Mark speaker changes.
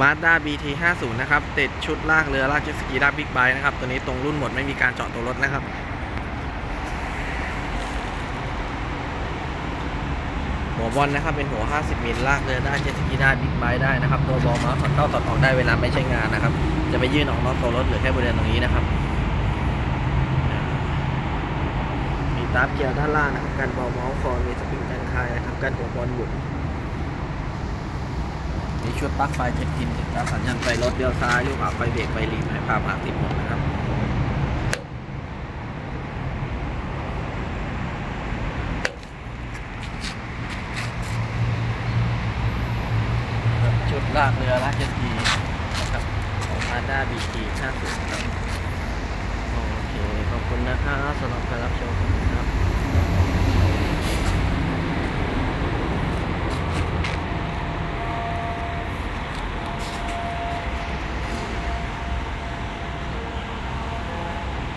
Speaker 1: มาด้า BT 50 นะครับ ติดชุดลากเรือลากเจ็ตสกีลากบิ๊กไบค์นะครับ ตัวนี้ตรงรุ่นหมดไม่มีการเจาะตัวรถนะครับ หัวบอลนะครับ เป็นหัว 50 มิลลากเรือได้เจ็ตสกีได้บิ๊กไบค์ได้นะครับ ตัวบอลมาถอดเข้าถอดออกได้เวลาไม่ใช้งานนะครับ จะไปยื่นออกนอกตัวรถหรือแค่บริเวณตรงนี้นะครับ มีตาร์เกียร์ด้านล่างนะครับการบอลมาส์คอมีสปริงกันคายนะครับการหัวบอลหมุน ชุดปลั๊กไฟเจ็ดพินติดกับสัญญาณไฟรถเลี้ยวซ้ายลูกอับไฟเบรกไฟลีนให้พามาติดหมดนะครับชุดลากเรือลากเจ็ตสกีนะครับของมาด้าบีที50ครับโอเค ขอบคุณนะครับสำหรับการรับชม